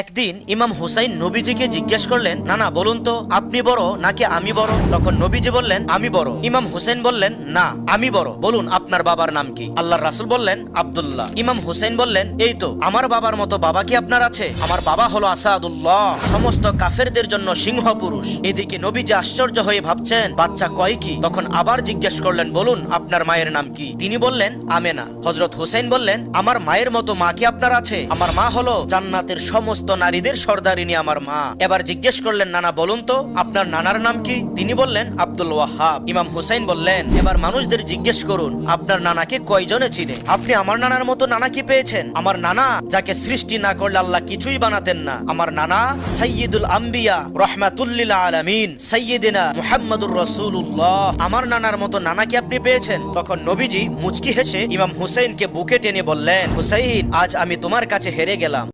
একদিন ইমাম হুসাইন নবীজিকে জিজ্ঞেস করলেন না না বলুন তো, আপনি বড় নাকি আমি বড়? তখন নবীজি বললেন, আমি বড়। ইমাম হুসেন বললেন, না, আমি বড়। বলুন, আপনার বাবার নাম কি? আল্লাহ রাসুল বললেন, আব্দুল্লাহ। ইমাম হুসেন বললেন, এই তো, আমার বাবার মতো বাবা কি আপনার আছে? আমার বাবা হলো আসাদুল্লাহ। সমস্ত কাফেরদের জন্য সিংহ পুরুষ এদিকে নবীজি আশ্চর্য হয়ে ভাবছেন, বাচ্চা কয় কি? তখন আবার জিজ্ঞেস করলেন, বলুন, আপনার মায়ের নাম কি? তিনি বললেন, আমেনা। হজরত হুসেন বললেন, আমার মায়ের মতো মা কি আপনার আছে? আমার মা হলো জান্নাতের সমস্ত নারীদের সর্দারিনী আমার মা। এবার জিজ্ঞেস করলেন, নানা, বলুন তো, আপনার নানার নাম কি? তিনি বললেন, আব্দুল ওয়াহাব। ইমাম হুসাইন বললেন, এবার মানুষদের জিজ্ঞেস করুন, আপনার নানাকে কয়জনে চিনে? আপনি আমার নানার মতো নানা কি পেয়েছেন? আমার নানা, যাকে সৃষ্টি না করলে আল্লাহ কিছুই বানাতেন না। আমার নানা সাইয়্যিদুল আম্বিয়া, রহমাতুল্লিল আলামিন, সাইয়্যিদিনা মুহাম্মাদুর রাসূলুল্লাহ। আমার নানার মতো নানা কি আপনি পেয়েছেন? তখন নবীজি মুচকি হেসে ইমাম হুসাইনকে বুকে টেনে বললেন, হুসাইন, আজ আমি তোমার কাছে হেরে গেলাম।